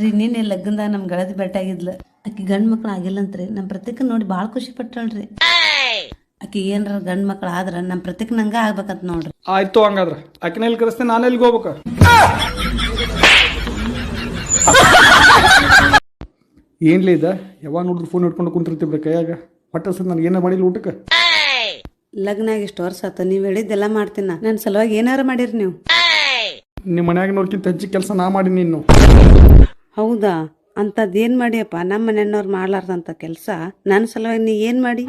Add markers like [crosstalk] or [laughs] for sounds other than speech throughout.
ರೀ ನಿನ್ನೆ ಲಗ್ನದಾಗ ನಮ್ ಗಳದಿ ಬೆಟ್ಟಾಗಿದ್ಲ ಆಕಿ ಗಂಡ್ ಮಕ್ಳು ಆಗಿಲ್ಲಂತ್ರಿ ನಮ್ ಪ್ರತೀಕ್ ನೋಡಿ ಭಾಳ ಖುಷಿ ಪಟ್ಟಳ್ರಿ ಆಕಿ ಏನ್ರ ಗಂಡ್ ಮಕ್ಳು ಆದ್ರ ನಮ್ ಪ್ರತ್ಯಕ್ ನಂಗ ಆಗ್ಬೇಕಂತ ನೋಡ್ರಿ. ಆಯ್ತು ಹಂಗಾದ್ರ. ಆಕಿನ ಎಲ್ಲಿ ಕರೆಸ್ತೇನೆ? ನಾನು ಎಲ್ಲಿಗೆ ಹೋಗ್ಬೇಕ? ಏನ್ಲಿ ಇದ? ಯಾವಾಗ ನೋಡಿದ್ರು ಫೋನ್ ಹಿಡ್ಕೊಂಡು ಕುಂತಿರ್ತೀವ್ರಿ ಕೈಯಾಗ. ಹೊಟ್ಟೆ ಸರ್ ನನಗೆ ಏನೋ ಮಾಡಿಲ್ಲ ಊಟಕ್ಕೆ? ಲಗ್ನ ಆಗಿ ಇಷ್ಟು ವರ್ಷ ಆತ ನೀವ್ ಹೇಳಿದ್ದೆಲ್ಲ ಮಾಡ್ತೀನ ನನ್ನ ಸಲುವಾಗಿ ಏನಾರ ಮಾಡಿರಿ ನೀವು. ನಿಮ್ಮ ಮನ್ಯಾಗ ನೋಡ್ಕಿಂತ ಹೆಚ್ಚಿಗೆ ಕೆಲಸ ನಾ ಮಾಡಿ ನೀನು ಹೌದಾ? ಅಂತದ್ ಏನ್ ಮಾಡಿಯಪ್ಪ ನಮ್ಮ ಮನೆಯವ್ರು ಮಾಡ್ಲಾರ್ದಂತ ಕೆಲ್ಸ? ನನ್ನ ಸಲುವಾಗಿ ನೀ ಏನ್ ಮಾಡಿ?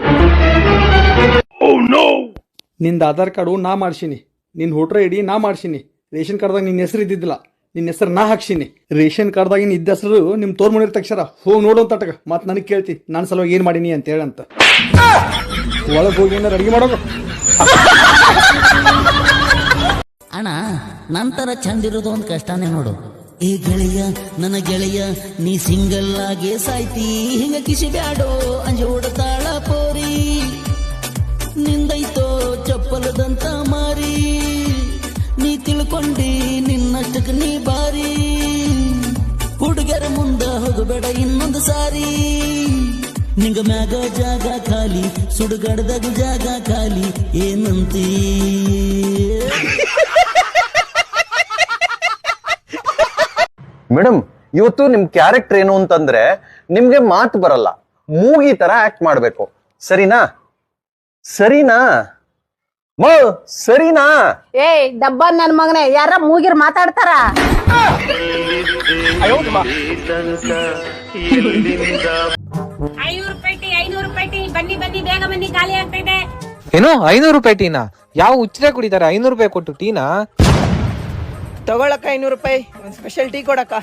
ನಿಂದ ಆಧಾರ್ ಕಾರ್ಡು ನಾ ಮಾಡ್ಸೀನಿ. ನಿನ್ನ ಹೋಟ್ರ ಇಡಿ ನಾ ಮಾಡ್ಸೀನಿ. ರೇಷನ್ ಕಾರ್ಡ್ದಾಗ ನಿನ್ನ ಹೆಸರು ಇದ್ದಿದ್ದಿಲ್ಲ. ನಿನ್ನ ಹೆಸರು ನಾ ಹಾಕ್ಸೀನಿ. ರೇಷನ್ ಕಾರ್ಡ್ದಾಗಿನ ಇದ್ದ ಹೆಸರು ನಿಮ್ಮ ತೋರ್ ಮನೆ ತಕ್ಷರ ಹೋಗಿ ನೋಡು ಅಂತ ತಟಕ ಮತ್ತೆ ನನಗೆ ಕೇಳ್ತಿ ನನ್ನ ಸಲುವಾಗಿ ಏನು ಮಾಡೀನಿ ಅಂತ ಹೇಳಂತ. ಒಳಗೆ ಹೋಗಿ ಏನಾರು ಅಡುಗೆ ಮಾಡೋದು ಅಣ್ಣ ನಂತರ ಚಂದಿರೋದು ಒಂದು ಕಷ್ಟನೇ ನೋಡು. ಏ ಗೆಳೆಯ, ನನ್ನ ಗೆಳೆಯ, ನೀ ಸಿಂಗಲ್ ಆಗಿ ಸಾಯ್ತಿ. ಹಿಂಗ ಕಿಸಿ ಬ್ಯಾಡೋ, ಅಂಜೆ ಓಡತಾಳ ಪೋರಿ. ನಿಂದೈತೋ ಚಪ್ಪಲದಂತ ಮಾರಿ. ನೀ ತಿಳ್ಕೊಂಡಿ ನಿನ್ನಷ್ಟಕ್ಕೆ ನೀ ಬಾರಿ. ಹುಡುಗರ ಮುಂದ ಹೋಗಬೇಡ ಇನ್ನೊಂದು ಸಾರಿ. ನಿಂಗ ಮ್ಯಾಗ ಜಾಗ ಖಾಲಿ, ಸುಡುಗಡ್ದಾಗ ಜಾಗ ಖಾಲಿ, ಏನಂತೀ? ಮೇಡಮ್ ಇವತ್ತು ನಿಮ್ ಕ್ಯಾರೆಕ್ಟರ್ ಏನು ಅಂತಂದ್ರೆ ನಿಮ್ಗೆ ಮಾತು ಬರಲ್ಲ. ಮೂಗಿ ತರ ಆಕ್ಟ್ ಮಾಡ್ಬೇಕು. ಸರಿನಾ? ಸರಿನಾ? ಮ ಸರಿನಾ? ಏಯ್ ಡಬ್ಬ ನನ್ ಮಗನೇ ಯಾರ ಮೂಗಿರ್ ಮಾತಾಡ್ತಾರ? ಏನೋ ರೂಪಾಯಿ ಟೀ ಐನೂರು ರೂಪಾಯಿ ಟೀ ಬನ್ನಿ ಬನ್ನಿ ಬೇಗ ಬನ್ನಿ ಖಾಲಿ ಆಗ್ತಾ ಇದೆ ಏನು ಐನೂರು ರೂಪಾಯಿ ಟೀನಾ ಯಾವ ಹುಚ್ಚರೇ ಕುಡಿತಾರೆ ಐನೂರು ರೂಪಾಯಿ ಕೊಟ್ಟು ಟೀನಾ? ತಗೊಳಕ್ಕ ಐನೂರು ರೂಪಾಯಿ. ಒಂದು ಸ್ಪೆಷಲ್ ಟೀ ಕೊಡಕ್ಕ.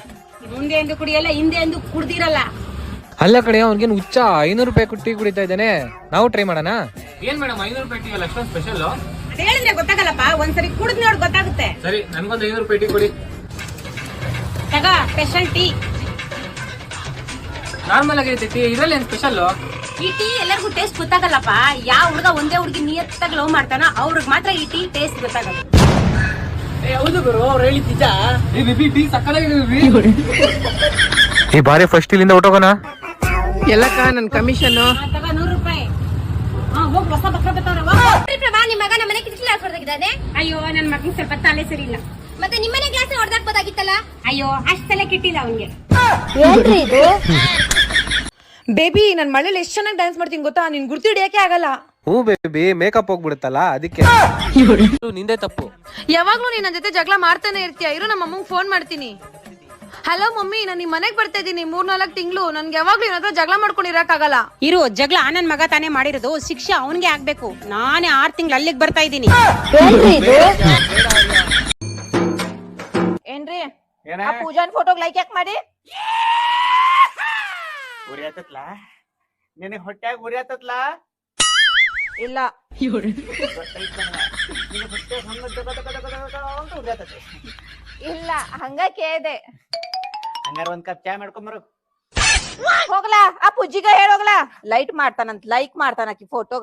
ಮುಂದೆ ಎಂದು ಕುಡಿಯಲ್ಲ ಹಿಂದೆ ಎಂದು ಕುಡ್ದಿರಲ್ಲ. ಅಲ್ಲ ಕಡೆ ಅವ್ನಿಗೇನು ಹುಚ್ಚ? ಐನೂರು ರೂಪಾಯಿ ಕುಟ್ಟಿ ಟೀ ಕುಡಿತಾ ಇದ್ದಾನೆ. ನಾವು ಟ್ರೈ ಮಾಡೋಣ? ಏನ್ ಮೇಡಮ್ ಐನೂರು ರೂಪಾಯಿ ಟೀ ಅಲ್ಲ ಅಷ್ಟೊಂದು ಸ್ಪೆಷಲ್ ಹೇಳಿದ್ರೆ ಗೊತ್ತಾಗಲ್ಲಪ್ಪ ಒಂದ್ಸರಿ ಕುಡ್ದ್ ನೋಡ್ ಗೊತ್ತಾಗುತ್ತೆ. ಸರಿ ನನ್ಗೊಂದು ಐನೂರು ರೂಪಾಯಿ ಟೀ ಕೊಡಿ. ತಗ ಸ್ಪೆಷಲ್ ಟೀ ನಾರ್ಮಲ್ ಆಗೈತೆ ಟೀ ಇದ್ರಲ್ಲಿ ಏನ್ ಸ್ಪೆಷಲ್ ಈ ಟೀ ಎಲ್ಲರಿಗೂ ಟೇಸ್ಟ್ ಗೊತ್ತಾಗಲ್ಲಪ್ಪ. ಯಾವ ಹುಡುಗ ಒಂದೇ ಹುಡುಗಿ ನಿಯತ್ತಾಗಿ ಲವ್ ಮಾಡ್ತಾನ ಅವ್ರಿಗೆ ಮಾತ್ರ ಈ ಟೀ ಟೇಸ್ಟ್ ಗೊತ್ತಾಗಲ್ಲ ಹೌದು ಗುರು ಅವ್ರು ಹೇಳಿದ್ದ ಈ ಬಿಬಿ ಟೀ ಸಕ್ಕದಾಗಿದೆ ಈ ಬಾರಿ ಫಸ್ಟ್ ಇಲ್ಲಿಂದ ಹೊಟ್ಟೋಗೋಣ ಎಲ್ಲಕ್ಕ ನನ್ ಕಮಿಷನ್ ನೂರು ರೂಪಾಯಿ. ನಿಮ್ಮ ಮಗ ನಮ್ಮ ಮನೆ ಕಿಟಕಿ ಹೊಡೆದಾಗಿದ್ದಾನೆ ಅಯ್ಯೋ ನನ್ ಮಗನ್ ಸ್ವಲ್ಪ ತಲೆ ಸರಿ ಇಲ್ಲ. ಮತ್ತೆ ನಿಮ್ಮನೆ ಗ್ಲಾಸ್ ಹೊಡೆದಾಕ್ಬೋದಾಗಿತ್ತಲ್ಲ ಅಯ್ಯೋ ಅಷ್ಟ್ ತಲೆ ಕಿಟ್ಟಿಲ್ಲ ಅವನ್ಗೆ. ಏನ್ರಿ ಇದು? [laughs] ಬೇಬಿ ನನ್ ಮಳೇಲಿ ಎಷ್ಟು ಚೆನ್ನಾಗಿ ಡ್ಯಾನ್ಸ್ ಮಾಡ್ತೀನಿ ಗೊತ್ತಾ? ನಿನ್ ಗುರ್ತು ಹಿಡಿಯಕ್ಕೆ ಆಗಲ್ಲ. ಹ್ಞೂ ಬೇಬಿ ಮೇಕಪ್ ಹೋಗ್ಬಿಡುತ್ತಲ್ಲ ಅದಕ್ಕೆ. ನಿಂದೆ ತಪ್ಪು. ಯಾವಾಗ್ಲೂ ನೀನ್ ನನ್ ಜೊತೆ ಜಗಳ ಮಾಡ್ತಾನೆ ಇರ್ತೀಯ? ಇರು ನಮ್ಮ ಅಮ್ಮಂಗ್ ಫೋನ್ ಮಾಡ್ತೀನಿ. ಹಲೋ ಮಮ್ಮಿ ನಾನು ನಿಮ್ ಮನೆಗ್ ಬರ್ತಾ ಇದ್ದೀನಿ. ಮೂರ್ ನಾಲ್ಕು ತಿಂಗಳು. ನನ್ಗೆ ಯಾವಾಗ್ಲೂ ಏನಾದ್ರೂ ಜಗಳ ಮಾಡ್ಕೊಂಡು ಇರಕ್ಕಾಗಲ್ಲ ಇರು ಜಗಳ ಆನನ್ ಮಗ ತಾನೇ ಮಾಡಿರೋದು. ಶಿಕ್ಷೆ ಅವನ್ಗೆ ಆಗ್ಬೇಕು. ನಾನೇ ಆರ್ ತಿಂಗಳು ಅಲ್ಲಿಗೆ ಬರ್ತಾ ಇದ್ದೀನಿ. ಏನ್ರಿ? ಆ ಪೂಜಾನ್ ಫೋಟೋಗ್ ಲೈಕ್ ಯಾಕೆ ಮಾಡಿ? ಉರಿಯತ್ತತ್ಲಾ ನಿನಗೆ ಹೊಟ್ಯಾಗ ಇಲ್ಲ. ಇಲ್ಲ ಹಂಗ ಕೇದೆ ಹಂಗಾರ ಒಂದ್ ಕಪ್ ಚಾ ಮಾಡ್ಕೊಂಬರು ಹೋಗ್ಲಾ ಆ ಪೂಜಿಗ ಹೇಳೋಗ್ಲಾ ಲೈಟ್ ಮಾಡ್ತಾನಂತ ಲೈಕ್ ಮಾಡ್ತಾನ ಆಕಿ ಫೋಟೋ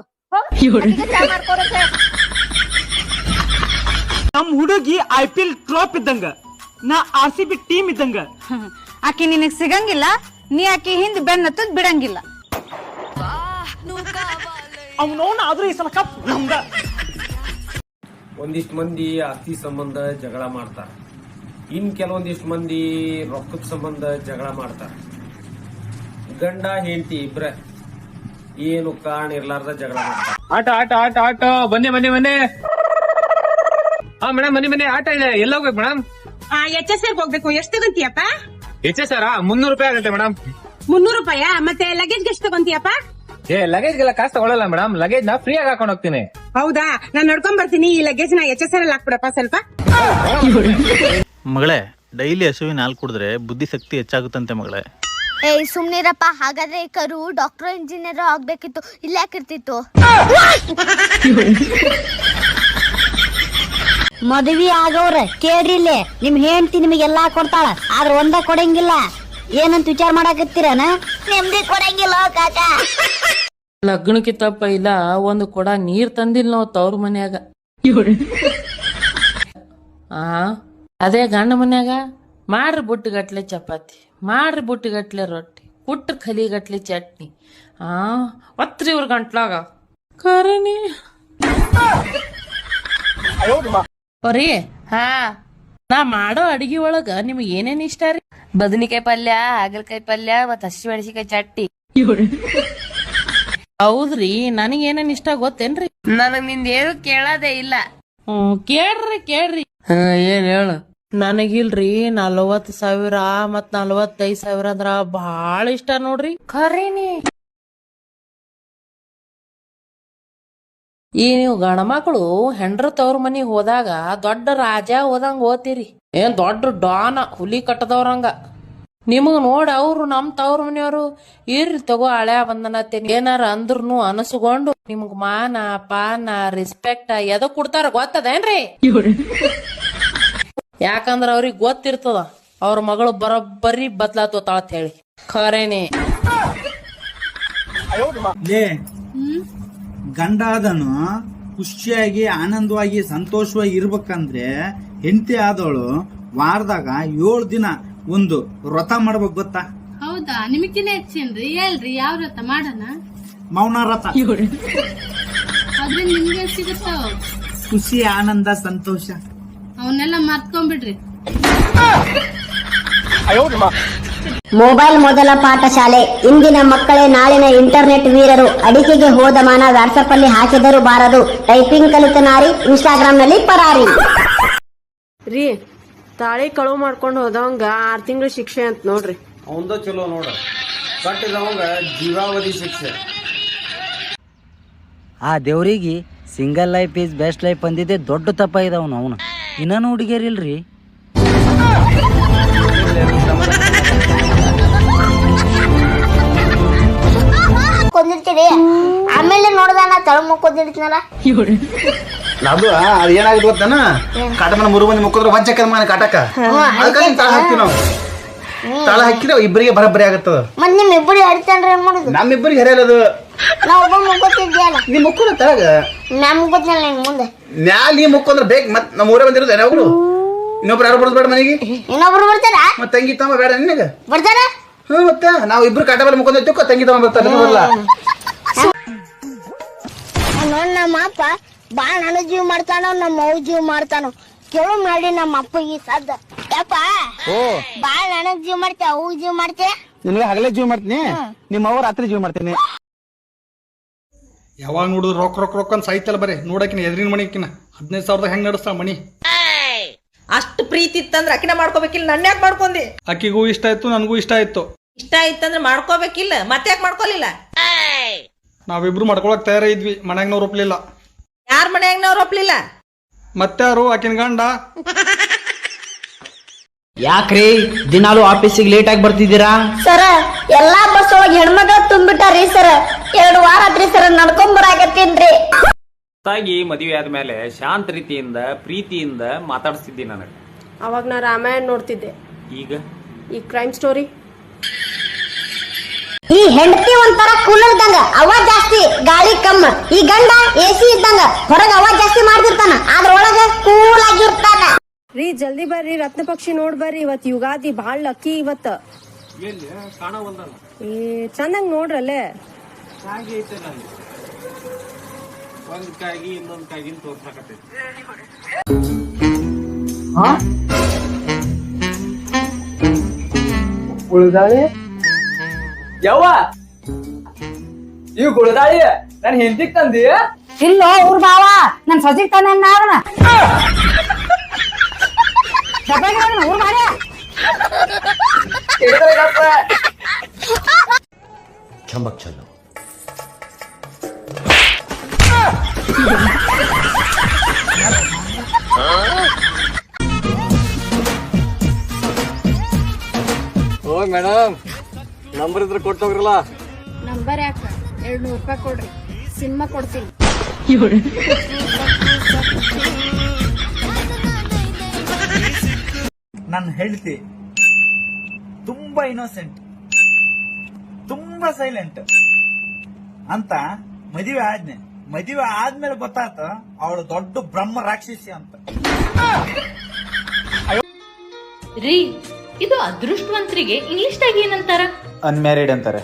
ನಮ್ ಹುಡುಗಿ ಐ ಪಿ ಎಲ್ ಟ್ರಾಪ್ ಇದ್ದಂಗ ನಾ ಆರ್ ಸಿ ಬಿ ಟೀಮ್ ಇದ್ದಂಗ. ಆಕಿ ನಿನಗ್ ಸಿಗಂಗಿಲ್ಲ ನೀ ಆಕಿ ಹಿಂದ್ ಬೆನ್ನತ್ತದ್ ಬಿಡಂಗಿಲ್ಲ. ಅವ್ನವ್ನ ಆದ್ರೂ ಈ ಸಲ ಕಪ್ ನಮ್ದ. ಒಂದಿಷ್ಟು ಮಂದಿ ಆಸ್ತಿ ಸಂಬಂಧ ಜಗಳ ಮಾಡ್ತಾರ. ಇನ್ ಕೆಲವೊಂದಿಷ್ಟು ಮಂದಿ ರೊಕ್ಕದ ಸಂಬಂಧ ಜಗಳ ಮಾಡ್ತಾರ. ಗಂಡ ಹೆಂಡತಿ ಇಬ್ರ ಏನು ಕಾರಣ ಇರ್ಲಾರ್ದ ಜಗಳ ಮಾಡ್ತಾರ. ಆಟ ಆಟ ಆಟ ಆಟ. ಬನ್ನಿ ಬನ್ನಿ ಬನ್ನಿ. ಹಾ ಮೇಡಮ್ ಬನ್ನಿ ಬನ್ನಿ. ಆಟ ಇದೆ. ಎಲ್ಲ ಹೋಗ್ಬೇಕು ಮೇಡಮ್ ಎಚ್ ಎಸ್ ಆರ್ ಹೋಗ್ಬೇಕು. ಎಷ್ಟು ತಗೊಂತೀಯಪ್ಪ? ಎಚ್ ಎಸ್ ಆರ್ ಮುನ್ನೂರು ರೂಪಾಯಿ ಆಗುತ್ತೆ ಮೇಡಮ್ ಮುನ್ನೂರು ರೂಪಾಯ? ಮತ್ತೆ ಲಗೇಜ್ ಎಷ್ಟು ತಗೊಂತೀಯಪ್ಪ? ಏ ಲಗೇಜ್ ಗೆಲ್ಲ ಕಾಸ್ ತಗೊಳಲ್ಲ ಮೇಡಮ್ ಲಗೇಜ್ನ ಫ್ರೀ ಆಗಿ ಹಾಕೊಂಡು ಹೋಗ್ತೀನಿ. ಹೌದಾ? ನಾನ್ ನಡ್ಕೊಂಡ್ ಬರ್ತೀನಿ. ಈ ಲಗೇಜ್ನ ಎಚ್ ಎಸ್ ಆರ್ ಅಲ್ಲಿ ಹಾಕ್ಬಿಡಪ್ಪ ಸ್ವಲ್ಪ. ಮಗಳೇ ಡೈಲಿ ಹಸುವಿನ ಹಾಲು ಕುಡಿದ್ರೆ ಬುದ್ಧಿಶಕ್ತಿ ಹೆಚ್ಚಾಗುತ್ತಂತೆ ಮಗಳೇ. ಏ ಸುಮ್ನಿರಪ್ಪ. ಹಾಗಾದ್ರೆ ಈ ಕರು ಡಾಕ್ಟರ್ ಇಂಜಿನಿಯರ್ ಆಗ್ಬೇಕಿತ್ತು. ಇಲ್ಲ ಯಾಕಿರ್ತಿತ್ತು ಮದ್ವಿ ಆಗೋರ ಕೇಳ್ರಿಲ್ಲೇ ನಿಮ್ ಹೆಂಡತಿ ನಿಮಗೆಲ್ಲಾ ಕೊಡ್ತಾಳ. ಆದ್ರ ಒಂದ ಕೊಡಂಗಿಲ್ಲ. ಏನಂತ ವಿಚಾರ ಮಾಡಾಕತ್ತೀರನ? ನೆಮ್ಮದಿ ಕೊಡಂಗಿಲ್ಲ ಕಾಕ. ಲಗ್ನಕ್ಕಿಂತ ಇಲ್ಲ ಒಂದು ಕೊಡ ನೀರ್ ತಂದಿಲ್ಲ ನಾವು ತವ್ರ ಮನ್ಯಾಗ. ಆ ಅದೇ ಗಂಡ ಮನ್ಯಾಗ? ಮಾಡ್ರಿ ಬುಟ್ಟಿಗಟ್ಲೆ ಚಪಾತಿ ಮಾಡ್ರಿ ಬುಟ್ಟಿಗಟ್ಲೆ ರೊಟ್ಟಿ ಕುಟ್ಟ ಖಲಿಗಟ್ಲೆ ಚಟ್ನಿ. ಆ ಒತ್ರಿ ಇವ್ರ ಗಂಟ್ಲಾಗ. ಕರಣಿ. ರೀ ಹಾ. ನಾ ಮಾಡೋ ಅಡಿಗೆ ಒಳಗ ನಿಮ್ಗೆ ಏನೇನ್ ಇಷ್ಟ ರೀ? ಬದನಿಕಾಯಿ ಪಲ್ಯ ಹಾಗಲಕಾಯಿ ಪಲ್ಯ ಮತ್ತ ಹಸಿ ಮೆಣಸಿಕಾಯಿ ಚಟ್ಟಿ ಹೌದ್ರಿ ನನಗ್ ಏನೇನ್ ಇಷ್ಟ ಗೊತ್ತೇನ್ರಿ? ನನಗ್ನಿಂದ ಏನು ಕೇಳೋದೇ ಇಲ್ಲ. ಹ್ಮ್ ಕೇಳ್ರಿ ಕೇಳ್ರಿ. ಹಾ ಏನ್ ಹೇಳು? ನನಗಿಲ್ರಿ ನಲವತ್ ಸಾವಿರ ಮತ್ ನಲವತ್ತೈದ್ ಸಾವಿರ ಅಂದ್ರ ಬಾಳ ಇಷ್ಟ ನೋಡ್ರಿ. ಖರೀನಿ ಈ ನೀವು ಗಣಮಕ್ಳು ಹೆಂಡ್ರ ತವ್ರ ಮನಿಗ್ ಹೋದಾಗ ದೊಡ್ಡ ರಾಜ ಹೋದಂಗ ಓದ್ತೀರಿ. ಏನ್ ದೊಡ್ಡ ಡಾನ ಹುಲಿ ಕಟ್ಟದವ್ರಂಗ ನಿಮಗ್ ನೋಡಿ ಅವ್ರು ನಮ್ ತವ್ರ ಮನೆಯವರು, ಇರ್ರಿ ತಗೋ ಹಳೆ ಬಂದನತ್ತೇನಿ ಏನಾರ ಅಂದ್ರು ಅನಸ್ಕೊಂಡು ನಿಮ್ಗ್ ಮಾನ, ಪಾನ ರೆಸ್ಪೆಕ್ಟ್ ಎದ ಕೊಡ್ತಾರ ಗೊತ್ತದೇನ್ರಿ? ಯಾಕಂದ್ರ ಅವ್ರಿಗೆ ಗೊತ್ತಿರ್ತದ, ಅವ್ರ ಮಗಳು ಬರೋಬ್ಬರಿ ಅಂತ ಹೇಳಿ. ಖರೇನೆ. ಗಂಡ ಆದನು ಖುಷಿಯಾಗಿ ಆನಂದವಾಗಿ ಸಂತೋಷವಾಗಿ ಇರ್ಬೇಕಂದ್ರೆ ಹೆಂಡತಿ ಆದವಳು ವಾರದಾಗ ಏಳು ದಿನ ಒಂದು ವ್ರತ ಮಾಡ್ಬೇಕು ಗೊತ್ತಾ? ಹೌದಾ? ನಿಮಗಿನ ಹೆಚ್ಚೇನ್ರಿ ಹೇಳ್ರಿ ಯಾವ ವ್ರತ ಮಾಡೋಣ? ಮೌನ ವ್ರತ. ಅದ್ರಿಂದ ನಿಮ್ಗೆ ಸಿಗುತ್ತಾವ ಖುಷಿ ಆನಂದ ಸಂತೋಷ. ಅವನ್ನೆಲ್ಲ ಮರ್ತ್ಕೊಂಡ್ಬಿಡ್ರಿ. ಮೊಬೈಲ್ ಮೊದಲ ಪಾಠಶಾಲೆ. ಇಂದಿನ ಮಕ್ಕಳೇ ನಾಳಿನ ಇಂಟರ್ನೆಟ್ ವೀರರು. ಅಡಿಕೆಗೆ ಹೋದ ಮಾನ ವಾಟ್ಸಪ್ ಅಲ್ಲಿ ಹಾಕಿದರೂ ಬಾರದು. ಟೈಪಿಂಗ್ ಕಲಿತ ನಾರಿ ಇನ್ಸ್ಟಾಗ್ರಾಮ್ನಲ್ಲಿ ಪರಾರಿ. ರೀ ತಾಳಿ ಕಳುವು ಮಾಡ್ಕೊಂಡು ಹೋದವಂಗ ಆರ್ ತಿಂಗಳು ಶಿಕ್ಷೆ ಅಂತ ನೋಡ್ರಿ. ಅವಂದ ಚಲೋ ನೋಡ. ಕಟ್ಟಿದವಂಗ ಜೀವಾವಧಿ ಶಿಕ್ಷೆ. ಆ ದೇವ್ರಿಗೆ single life is best life ಅಂದಿದ್ದೆ ದೊಡ್ಡ ತಪ್ಪ ಇದಾವನು ಅವನು. ಇನ್ನೂ ಹುಡುಗಿಯರಿಲ್ರಿ ಕೊಂದಿರ್ತೀರಿ ಆಮೇಲೆ ನೋಡ್ದಾನ ತಳ ಮುಕ್ಕೊಂದಿರ್ತೀನಲ್ಲ ಅದು ಅದ್ ಏನಾಗುತ್ತೆ ಗೊತ್ತಾನ? ಕಾಟಮನ ಮುರು ಮಂದಿ ಮುಕ್ಕಿದ್ರೆ ವಜ್ಜಕ್ಕ ಮನೆ ಕಾಟಕ ಅದಕ್ಕೆ ತಾಳ ಹಾಕ್ತೀವಿ ನಾವು. ತಾಳ ಹಾಕಿದ್ರೆ ಇಬ್ಬರಿಗೆ ಬರಬ್ಬರಿ ಆಗತ್ತದ. ಮತ್ ನಿಮ್ ಇಬ್ಬರು ಹರಿತಾನ್ರಿ ಏನ್ ಮಾಡುದು? ನಮ್ಮಿಬ್ಬರಿಗೆ ಹರಿಯಲ್ಲದು ನಾ ಒಬ್ಬ ಮುಕ್ಕೋತಿದ್ಯಲ್ಲ. ನೀ ಮುಕ್ಕೋದ ತಳಗ? ನಾ ಮುಕ್ಕೋತಿನಲ್ಲ ನಿನ್ ಮುಂದೆ. ಮ್ಯಾಲ ನೀ ಮುಕ್ಕೊಂದ್ರೆ ಬೇಕ್ ಮತ್ ನಮ್ಮ ಊರೇ ಬಂದಿರೋದು ಯಾರು ಇನ್ನೊಬ್ರು ಯಾರು ಬರೋದು ಬೇಡ ಮನೆಗೆ? ಇನ್ನೊಬ್ರು ಬರ್ತಾರ? ಮತ್ ತಂಗಿ ತಮ್ಮ ಬೇಡ ನಿನಗ? ಬರ್ತಾರ? ಹ್ಞೂ ಮತ್ತೆ? ನಾವು ಇಬ್ರು ಕಾಟ ಮೇಲೆ ತಿಕ್ಕೋ ತಂಗಿ ತಗೊಂಡ್ ಬರ್ತಾರೆ ನಿನಗ್ ಬರಲ್ಲ ನೋಡ್ ನಮ್ಮ ಅಪ್ಪ ನನ್ನ ಜೀವ ಮಾಡ್ತಾನೋ ನಮ್ಮ ಅವ್ವ ಜೀವ ಮಾಡ್ತಾನೋ. ಕೇಳು ಮಾಡಿ ನಮ್ಮ ಅಪ್ಪ ಈ ಸದ್ದ. ಯಪ್ಪ ಬಾಳ ನನಗ್ ಜೀವ ಮಾಡ್ತೇ ಅವ್ ಜೀವ ಮಾಡ್ತೇ ನಿನಗೆ ಹಗಲೇ ಜೀವ ಮಾಡ್ತೀನಿ. ನಿಮ್ಮ ಅವ್ವ ರಾತ್ರಿ ಜೀವ ಮಾಡ್ತೀನಿ. ಯಾವಾಗ ನೋಡಿದ್ರು ರೊಕ್ಕ ರೊಕ್ಕ ರೊಕ್ಕ ಅಂತ ಸಾಯ್ತಲ್ಲ ಬರೀ. ನೋಡಕಿನ ಎದ್ರಿನ ಮಣಿಕಿನ ಹದಿನೈದು ಸಾವಿರದ ಹೆಂಗ್ ನಡೆಸ್ತಾ ಮಣಿ? ಅಷ್ಟು ಪ್ರೀತಿ ಇತ್ತಂದ್ರ ಅಕಿನ ಮಾಡ್ಕೋಬೇಕಿಲ್ಲ ನನ್ನ ಯಾಕೆ ಮಾಡ್ಕೊಂಡಿ ಅಕ್ಕಿಗೂ ಇಷ್ಟ ಆಯ್ತು ನನಗೂ ಇಷ್ಟ ಆಯ್ತು. ಇಷ್ಟ ಇತ್ತಂದ್ರ ಮಾಡ್ಕೋಬೇಕಿಲ್ಲ. ಮತ್ತೆ ಯಾಕೆ ಮಾಡ್ಕೊಲಿಲ್ಲ? ನಾವಿಬ್ರು ಮಾಡ್ಕೊಳಕ್ ತಯಾರ ಇದ್ವಿ ಮನ್ಯಾಗ ಒಪ್ಲಿಲ್ಲ. ಯಾರ ಮನ್ಯಾಗ ನಾವ್ ಒಪ್ಲಿಲ್ಲ ಮತ್ತಾರು ಆಕಿನ ಗಂಡ. ಯಾಕ್ರಿ? ದಿನಾಲು ಆಫೀಸಿಗೆ ಲೇಟ್ ಆಗಿ ಬರ್ತಿದ್ದೀರಾ? ಸರ ಎಲ್ಲಾ ಬಸ್ ಒಳಗ್ ಹೆಣ್ಮಕ್ಳ ತುಂಬಿಟ್ಟಾರಿ ಸರ. ಎರಡು ವಾರ ಆತ್ರಿ ಸರ್ ನಡ್ಕೊಂಡ್ ಬರಾಕತ್ತೀನ್ರಿ. ಮದುವೆ ಆದ್ಮೇಲೆ ಶಾಂತ ರೀತಿಯಿಂದ ಪ್ರೀತಿಯಿಂದ ಮಾತಾಡಿಸ್ತಿದ್ದಿ ನನಗೆ. ಅವಾಗ ನಾ ರಾಮಾಯಣ ನೋಡ್ತಿದ್ದೆ. ಈಗ? ಈ ಕ್ರೈಮ್ ಸ್ಟೋರಿ ಈ ಹೆಂಡತಿ ಒಂಥರ ಕೂಲರ್ ಇದ್ದಂಗ ಅವಾಜ್ ಜಾಸ್ತಿ ಗಾಳಿ ಕಮ್ಮ. ಈ ಗಂಡ ಎಸಿ ಇದ್ದಂಗ ಹೊರಗ ಅವ ಜಾಸ್ತಿ ಮಾಡ್ತಿರ್ತಾನ. ಅದ್ರೊಳಗ ಕೂಲ್ ಆಗಿರ್ತಾನ. ರೀ ಜಲ್ದಿ ಬರ್ರಿ ರತ್ನ ಪಕ್ಷಿ ನೋಡ್ ಬರ್ರಿ. ಇವತ್ ಯುಗಾದಿ ಬಾಳ್ ಲಕ್ಕಿ ಇವತ್ತು. ಏ ಚಂದಂಗ್ ನೋಡ್ರಲ್ಲೇ. ಒಂದ್ ಕಾಗಿ ಇನ್ನೊಂದ್ ಕಾಯಿ ತೋರ್ಸಾಕತ್ತೈತಿ. ಗುಳದಾಳಿ ಯವ್ವ? ಇವ್ ಗುಳದಾಳಿ ನನ್ ಹೆಂಡತಿಗ್ ತಂದಿ? ಇಲ್ಲ ಊರ್ ಬಾವ ನನ್ ಸೊಸಿಗ್ ತಾನ ನಾರಣ ಊರ್ ಚಲ್ಲು. ಓ ಮೇಡಮ್ ನಂಬರ್ ಇದ್ರೆ ಕೊಟ್ಟೋಗ್ರಲ್ಲ ನಂಬರ್ ಯಾಕ? ಎರಡ್ ನೂರ್ ರೂಪಾಯಿ ಕೊಡ್ರಿ. ಸಿನಿಮಾ ಕೊಡ್ತೀನಿ. ನನ್ನ ಹೆಂಡತಿ ತುಂಬಾ ಇನ್ನೋಸೆಂಟ್ ತುಂಬಾ ಸೈಲೆಂಟ್ ಅಂತ ಮದುವೆ ಆದ್ನೆ ಮದುವೆ ಆದ್ಮೇಲೆ ಗೊತ್ತಾಯ್ತ ಅವಳು ದೊಡ್ಡ ಬ್ರಹ್ಮ ರಾಕ್ಷಸಿ ಅಂತ. ರೀ ಇದು ಅದೃಷ್ಟವಂತರಿಗೆ ಇಂಗ್ಲಿಷ್ದಾಗ ಏನಂತಾರ? ಅನ್ಮ್ಯಾರಿಡ್ ಅಂತಾರೆ.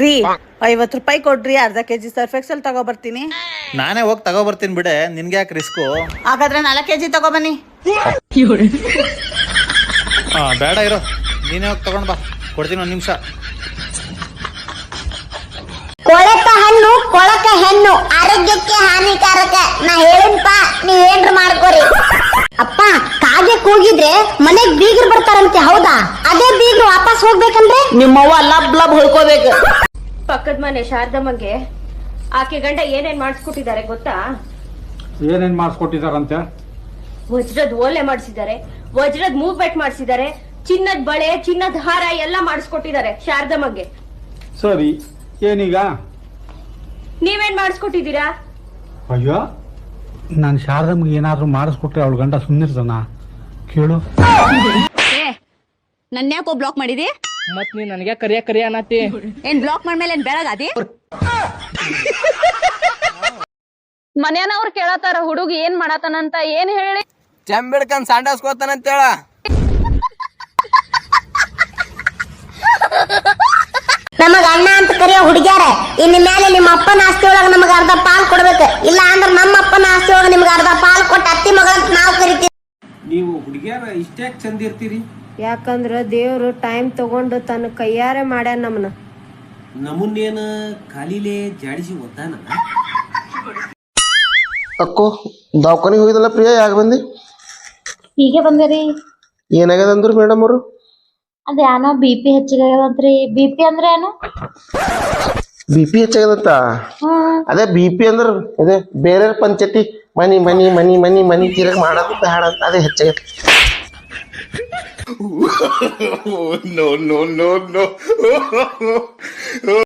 ರೀ ಐವತ್ತು ರೂಪಾಯಿ ಕೊಡ್ರಿ ಅರ್ಧ ಕೆಜಿ ಸರ್ಫ್ ಎಕ್ಸಲ್ ತಗೋ ಬರ್ತೀನಿ ನಾನೇ ಹೋಗಿ ತಗೋಬರ್ತೀನಿ ಬಿಡೆ ನಿನ್ಗೆ ಯಾಕೆ ರಿಸ್ಕು ಹಾಗಾದ್ರೆ ನಾಲ್ಕು ಕೆಜಿ ತಗೋ ಬನ್ನಿ ಹಾ ಬೇಡ ಇರೋ. ನೀನೇ ಹೋಗಿ ತಗೊಂಡ್ ಬಾ. ಕೊಡ್ತೀನಿ ಒಂದು ನಿಮಿಷ. ಕೊಳಕ ಹೆಣ್ಣು ಆರೋಗ್ಯಕ್ಕೆ ಹಾನಿಕಾರಕ. ನಾ ಹೇಳಿನಪ್ಪ ನೀವ್ ಏನ್ರ ಮಾಡ್ಕೋರಿ. ಅಪ್ಪ ಕಾಗೆ ಕೂಗಿದ್ರೆ ಮನೆಗ್ ಬೀಗರು ಬರ್ತಾರಂತೆ ಹೌದಾ? ಅದೇ ಬೀಗರು ವಾಪಸ್ ಹೋಗ್ಬೇಕಂದ್ರೆ? ನಿಮ್ಮವ್ವ ಲಬ್ ಲಬ್ ಹೊಳ್ಕೋಬೇಕು ಪಕ್ಕದ ಮನೆ ಶಾರದಮ್ಮಗೆ ಆಕೆ ಗಂಡ ಏನೇನ್ ಮಾಡಿಸ್ಕೊಟ್ಟಿದ್ದಾರೆ ಗೊತ್ತಾ? ಏನೇನ್ ಮಾಡಿಸ್ಕೊಟ್ಟಿದಾರಂತೆ ವಜ್ರದ ಓಲೆ ಮಾಡಿಸಿದ್ದಾರೆ ವಜ್ರದ ಮೂವ್ಮೆಂಟ್ ಮಾಡಿಸಿದ್ದಾರೆ ಚಿನ್ನದ ಬಳೆ ಚಿನ್ನದ ಹಾರ ಎಲ್ಲ ಮಾಡಿಸ್ಕೊಟ್ಟಿದ್ದಾರೆ ಶಾರದಮ್ಮಗೆ. ಸರಿ ಏನೀಗ? ನೀವೇನ್ ಮಾಡಿಸ್ಕೊಟ್ಟಿದ್ದೀರಾ? ಅಯ್ಯೋ ನಾನು ಶಾರದಮ್ಮಗೆ ಏನಾದ್ರೂ ಮಾಡಿಸ್ಕೊಟ್ರೆ ಅವಳ ಗಂಡ ಸುಮ್ಮನಿರ್ತಾನ ಕೇಳು. ನನ್ನ ಯಾಕೋ ಬ್ಲಾಕ್ ಮಾಡಿದಿ? ಮತ್ ನೀ ನನಗೆ ಕರಿಯ ಕರಿಯ ಅನ್ನತಿ. ಏನ್ ಬ್ಲಾಕ್ ಮಾಡ್ಮೇಲೆ ಏನ್ ಬೆಳಗಾದಿ? ಮನ್ಯಾನವ್ರು ಕೇಳತ್ತಾರ ಹುಡುಗ ಏನ್ ಮಾಡತಾನಂತ ಏನ್ ಹೇಳಿ? ಚಂಬಿಡ್ಕಂಡ್ ಸಾಂಡಾಸ್ಕೋತಾನಂತೇಳ ನಮಗ ಅಣ್ಣ ಅಂತ ಕರೆಯೋ ಹುಡುಗ್ಯಾರ ಇನ್ ಮೇಲೆ ನಿಮ್ಮ ಅಪ್ಪನ ಆಸ್ತಿ ಒಳಗ ನಮಗ ಅರ್ಧ ಪಾಲ್ ಕೊಡ್ಬೇಕು. ಇಲ್ಲ ಅಂದ್ರೆ ನಮ್ಮ ಅಪ್ಪನ ಆಸ್ತಿ ಒಳಗ ನಿಮ್ಗೆ ಅರ್ಧ ಪಾಲ್ ಕೊಟ್ಟು ಅತ್ತಿ ಮಗಳಂತ ನಾವು ಕರಿತೀವಿ. ನೀವು ಹುಡುಗಿಯರ ಇಷ್ಟೇ ಚಂದ ಇರ್ತೀರಿ? ಯಾಕಂದ್ರ ದೇವ್ರು ಟೈಮ್ ತಗೊಂಡು ತನ್ನ ಕೈಯಾರೆ ಮಾಡ್ಯಾನ ನಮ್ಮನ್ನ ನಮನ್ನೇನ ಕಾಲಿಲೆ ಜಾಡಿಸಿ ಒದ್ದಾನ? ಅಕ್ಕೋ ದವಾಖಾನಿಗೆ ಹೋಗಿದಲ್ಲ ಪ್ರಿಯ? ಯಾಕೆ ಬಂದಿ? ಹೀಗೆ ಬಂದಿರಿ. ಏನಾಗ್ಯದ ಅಂದ್ರು ಮೇಡಮ್ ಅವರು? ಅದ ಏನೋ ಬಿ ಪಿ ಹೆಚ್ಚಿಗೆ ಆಗ್ಯದಂತ್ರಿ ಬಿ ಪಿ ಅಂದ್ರೆ ಏನು? ಬಿ ಪಿ ಹೆಚ್ಚಾಗದಂತ ಅದೇ ಬಿ ಪಿ ಅಂದ್ರ ಅದೇ ಬೇರೆ ಪಂಚಾಯತಿ ಮನಿ ಮನಿ ಮನಿ ಮನಿ ಮನಿ ತೀರಕ್ ಮಾಡೋದು ಬೇಡ ಅಂತ ಅದೇ ಹೆಚ್ಚಾಗೈತಿ. No [laughs] no no no. [laughs]